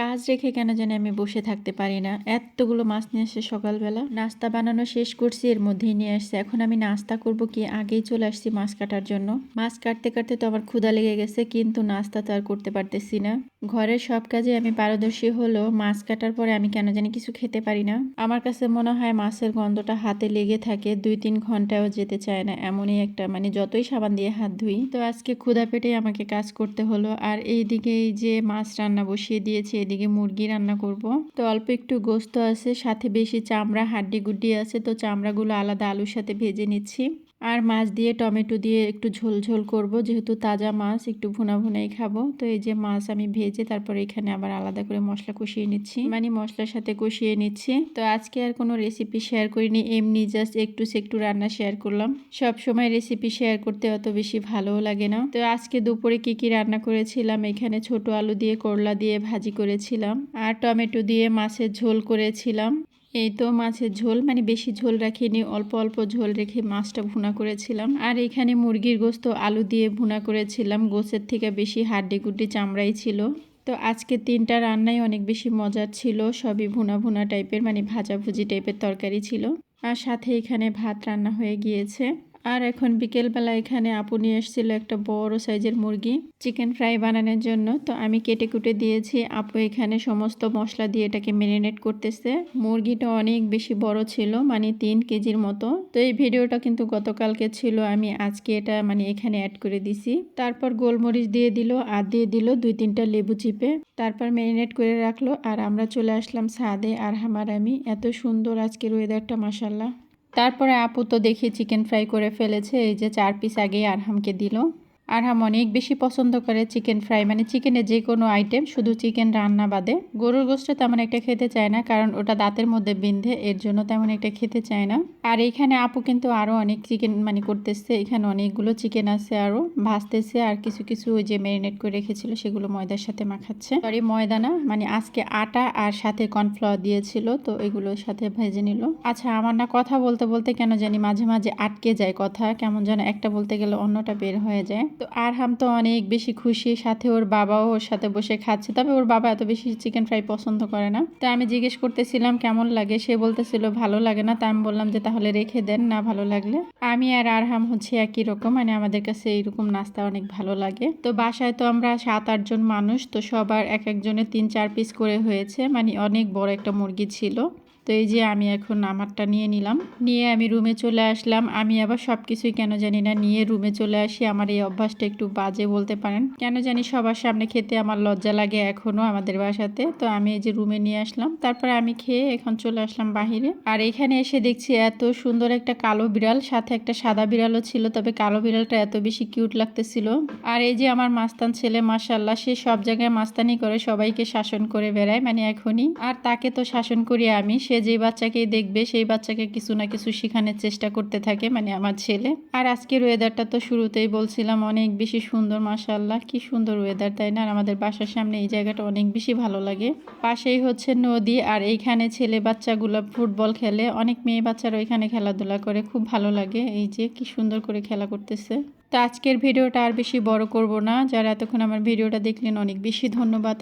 কাজ রেখে কেন জানি আমি বসে থাকতে পারি না। এতগুলো মাছ নিয়ে আসছে সকালবেলা। নাস্তা বানানো শেষ করছি, এর মধ্যেই নিয়ে আসছে। এখন আমি নাস্তা করব কি আগেই চলে আসছি মাছ কাটার জন্য। মাছ কাটতে কাটতে তো আমার ক্ষুধা লেগে গেছে, কিন্তু নাস্তা তো আর করতে পারতেছি না। ঘরের সব কাজে আমি পারদর্শী হলো মাছ কাটার পরে আমি কেন জানি কিছু খেতে পারি না। আমার কাছে মনে হয় মাছের গন্ধটা হাতে লেগে থাকে দুই তিন ঘন্টাও যেতে চায় না, এমনই একটা মানে যতই সাবান দিয়ে হাত ধুই। তো আজকে ক্ষুধা পেটেই আমাকে কাজ করতে হলো। আর এইদিকে এই যে মাছ রান্না বসিয়ে দিয়েছি এদিকে মুরগি রান্না করব। তো অল্প একটু গোস্ত আছে, সাথে বেশি চামড়া, হাড্ডি গুড্ডি আছে, তো চামড়াগুলো আলাদা আলুর সাথে ভেজে নিচ্ছি। আর মাছ দিয়ে টমেটো দিয়ে একটু ঝোল ঝোল করব। যেহেতু তাজা মাছ, একটু ভুনা ভুনাই খাব। তো এই যে মাছ আমি ভেজে তারপরে এখানে আবার আলাদা করে মশলা কষিয়ে নিচ্ছি। মানে মশলার সাথে কষিয়ে নিচ্ছি। তো আজকে আর কোনো রেসিপি শেয়ার করিনি, এমনি জাস্ট একটু সে একটু রান্না শেয়ার করলাম। সব সময় রেসিপি শেয়ার করতে অত বেশি ভালোও লাগে না। তো আজকে দুপুরে কি কি রান্না করেছিলাম? এখানে ছোট আলু দিয়ে করলা দিয়ে ভাজি করেছিলাম। আর টমেটো দিয়ে মাছের ঝোল করেছিলাম। এই তো মাছের ঝোল মানে বেশি ঝোল রাখিনি, অল্প অল্প ঝোল রেখে মাছটা ভুনা করেছিলাম। আর এখানে মুরগির গোস্ত, আলু দিয়ে ভুনা করেছিলাম গোসের থেকে বেশি হাড্ডি গুড্ডি চামড়াই ছিল। তো আজকে তিনটা রান্নাই অনেক বেশি মজার ছিল, সবই ভুনা ভুনা টাইপের মানে ভাজাভুজি টাইপের তরকারি ছিল। আর সাথে এখানে ভাত রান্না হয়ে গিয়েছে। আর এখন বিকেলবেলা এখানে আপু নিয়ে এসেছিল একটা বড় সাইজের মুরগি, চিকেন ফ্রাই বানানোর জন্য। তো আমি কেটে কুটে দিয়েছি। আপু এখানে সমস্ত মশলা দিয়ে এটাকে ম্যারিনেট করতেছে। মুরগিটা অনেক বেশি বড় ছিল মানে তিন কেজির মতো। তো এই ভিডিওটা কিন্তু গতকালকে ছিল, আমি আজকে এটা মানে এখানে অ্যাড করে দিছি। তারপর গোলমরিচ দিয়ে দিল, আর দিয়ে দিল দুই তিনটা লেবু চিপে। তারপর ম্যারিনেট করে রাখল, আর আমরা চলে আসলাম সাদে আর হামার আমি। এত সুন্দর আজকের ওয়েদারটা মাসাল্লাহ তারপরে আপু তো দেখি চিকেন ফ্রাই করে ফেলেছে, এই যে চার পিস আগেই আরহামকে দিল। আরহাম অনেক বেশি পছন্দ করে চিকেন ফ্রাই মানে চিকেনে যে কোনো আইটেম শুধু চিকেন রান্না বাদে। গরুর গোস্ত তেমন একটা খেতে চায় না, কারণ ওটা দাঁতের মধ্যে বিন্ধে এর জন্য তেমন একটা খেতে চায় না। আর এইখানে আপু কিন্তু আরও অনেক চিকেন মানে করতেছে, এখানে অনেকগুলো চিকেন আছে আরও ভাজতেছে, আর কিছু কিছু ওই যে ম্যারিনেট করে রেখেছিল, সেগুলো ময়দার সাথে মাখাচ্ছে। সরি ময়দা না মানে আজকে আটা আর সাথে কর্নফ্লাওয়ার দিয়েছিল, তো এগুলোর সাথে ভেজে নিল। আচ্ছা আমার না কথা বলতে বলতে কেন জানি মাঝে মাঝে আটকে যায় কথা, কেমন যেন একটা বলতে গেলে অন্যটা বের হয়ে যায়। তো আরহাম তো অনেক বেশি খুশি, সাথে ওর বাবাও ওর সাথে বসে খাচ্ছে। তবে ওর বাবা এত বেশি চিকেন ফ্রাই পছন্দ করে না। তো আমি জিজ্ঞেস করতেছিলাম, কেমন লাগে? সে বলতেছিল, ভালো লাগে না। তা আমি বললাম যে, তাহলে রেখে দেন, না ভালো লাগলে। আমি আর আরহাম হচ্ছে একই রকম মানে আমাদের কাছে এইরকম নাস্তা অনেক ভালো লাগে। তো বাসায় তো আমরা সাত আটজন মানুষ, তো সবার এক একজনের তিন, চার পিস করে হয়েছে। মানে অনেক বড় একটা মুরগি ছিল। তো এই যে আমি এখন আমারটা নিয়ে নিলাম। নিয়ে আমি রুমে চলে আসলাম। আমি আবার সব কিছুই কেন জানি না নিয়ে রুমে চলে আসি। আমার এই অভ্যাসটা একটু বাজে বলতে পারেন। কেন জানি সবার সামনে খেতে আমার লজ্জা লাগে এখনও আমাদের বাসাতে। তো আমি এই যে রুমে নিয়ে আসলাম। তারপরে আমি খেয়ে এখন চলে আসলাম বাহিরে। আর এখানে এসে দেখছি এত সুন্দর একটা কালো বিড়াল, সাথে একটা সাদা বিড়ালও ছিল, তবে কালো বিড়ালটা এত বেশি কিউট লাগতেছিল। আর এই যে আমার মাস্তান ছেলে মাসাল্লাহ সে সব জায়গায় মাস্তানি করে, সবাইকে শাসন করে বেড়ায় মানে এখনই। আর তাকে তো শাসন করি আমি, সে যে বাচ্চাকেই দেখবে, সেই বাচ্চাকে কিছু না কিছু শেখানোর চেষ্টা করতে থাকে মানে আমার ছেলে। আর আজকের ওয়েদারটা তো শুরুতেই বলছিলাম, অনেক বেশি সুন্দর মাসাল্লাহ কি সুন্দর ওয়েদার তাই না? আর আমাদের বাসার সামনে এই জায়গাটা অনেক বেশি ভালো লাগে। পাশেই হচ্ছে নদী, আর এইখানে ছেলে বাচ্চাগুলো ফুটবল খেলে। অনেক মেয়ে বাচ্চারা ওইখানে খেলাধুলা করে, খুব ভালো লাগে। এই যে কি সুন্দর করে খেলা করতেছে। তো আজকের ভিডিওটা আর বেশি বড় করব না। যারা এতক্ষণ আমার ভিডিওটা দেখলেন, অনেক বেশি ধন্যবাদ।